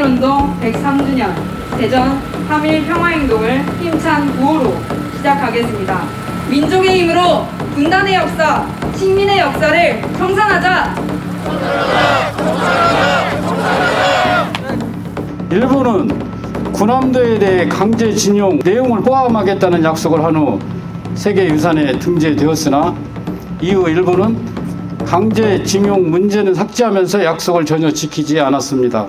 한일운동 103주년 대전 3.1 평화행동을 힘찬 구호로 시작하겠습니다. 민족의 힘으로 분단의 역사, 식민의 역사를 청산하자! 일본은 군함도에 대해 강제징용 내용을 포함하겠다는 약속을 한 후 세계유산에 등재되었으나 이후 일본은 강제 징용 문제는 삭제하면서 약속을 전혀 지키지 않았습니다.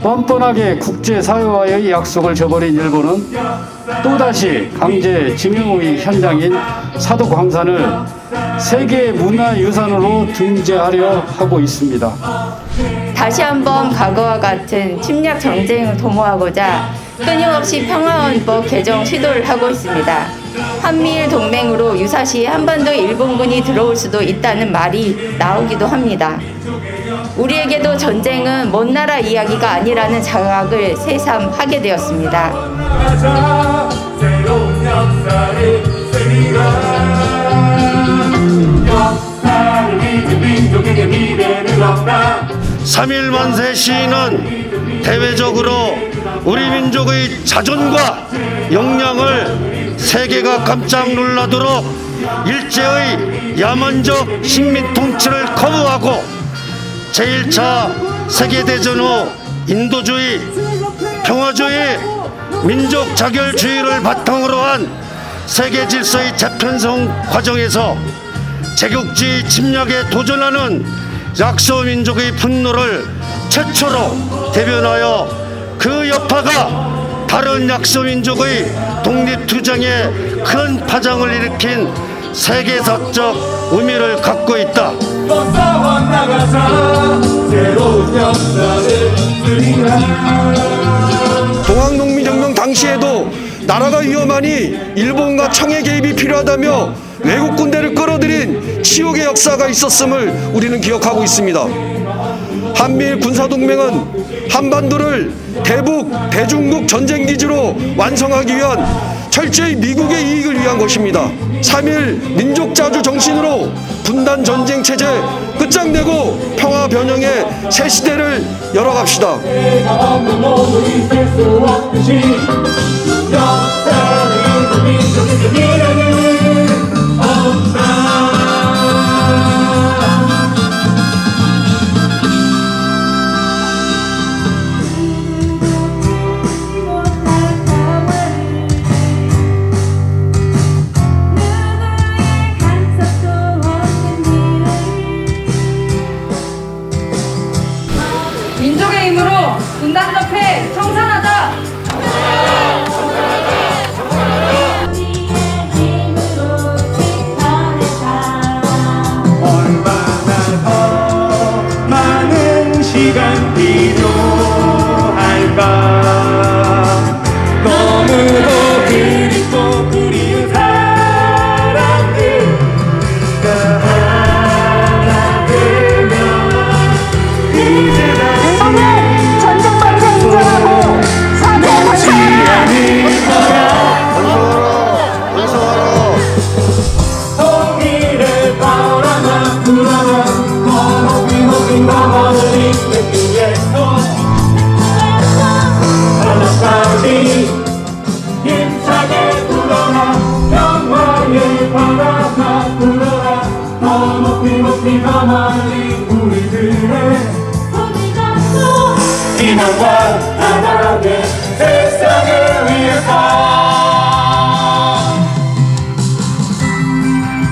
뻔뻔하게 국제사회와의 약속을 저버린 일본은 또다시 강제 징용의 현장인 사도광산을 세계 문화유산으로 등재하려 하고 있습니다. 다시 한번 과거와 같은 침략 정쟁을 도모하고자 끊임없이 평화헌법 개정 시도를 하고 있습니다. 한미일 동맹으로 유사시 한반도 일본군이 들어올 수도 있다는 말이 나오기도 합니다. 우리에게도 전쟁은 먼 나라 이야기가 아니라는 자각을 되었습니다. 민족에게 미래는 없다 3.1 만세 시인은 대외적으로 우리 민족의 자존과 역량을 세계가 깜짝 놀라도록 일제의 야만적 식민 통치를 거부하고 제1차 세계대전 후 인도주의, 평화주의, 민족 자결주의를 바탕으로 한 세계 질서의 재편성 과정에서 제국주의 침략에 도전하는 약소 민족의 분노를 최초로 대변하여 그 여파가 다른 약소 민족의 독립 투쟁에 큰 파장을 일으킨 세계사적 의미를 갖고 있다. 동학농민혁명 당시에도 나라가 위험하니 일본과 청의 개입이 필요하다며 외국 군대를 끌어들인 치욕의 역사가 있었음을 우리는 기억하고 있습니다. 한미일 군사동맹은 한반도를 대북 대중국 전쟁 기지로 완성하기 위한 철저히 미국의 이익을 위한 것입니다. 3일 민족자주 정신으로 분단 전쟁 체제 끝장내고 평화 변형의 새 시대를 열어갑시다.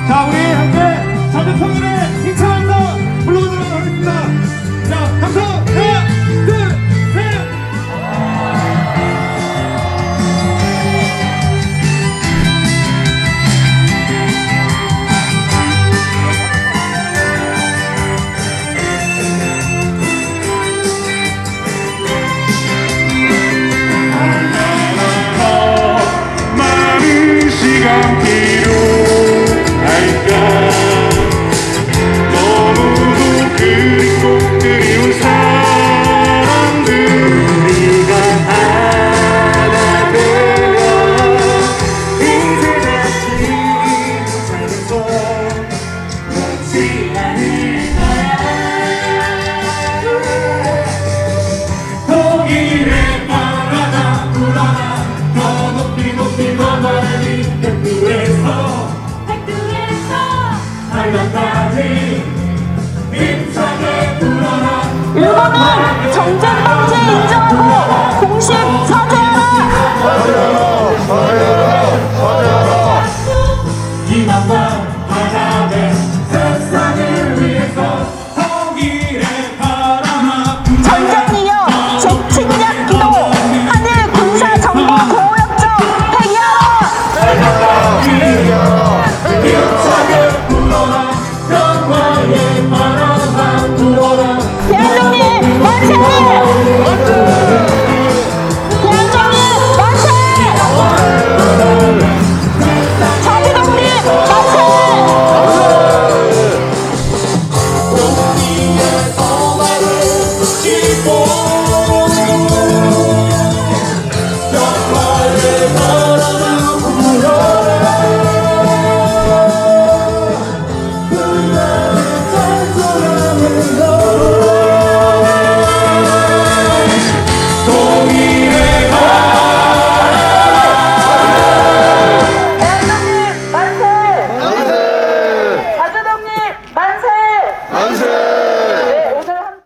자 우리 함께 전통일의 canteiro. 음원은 정쟁 범죄 인정하고 공식 선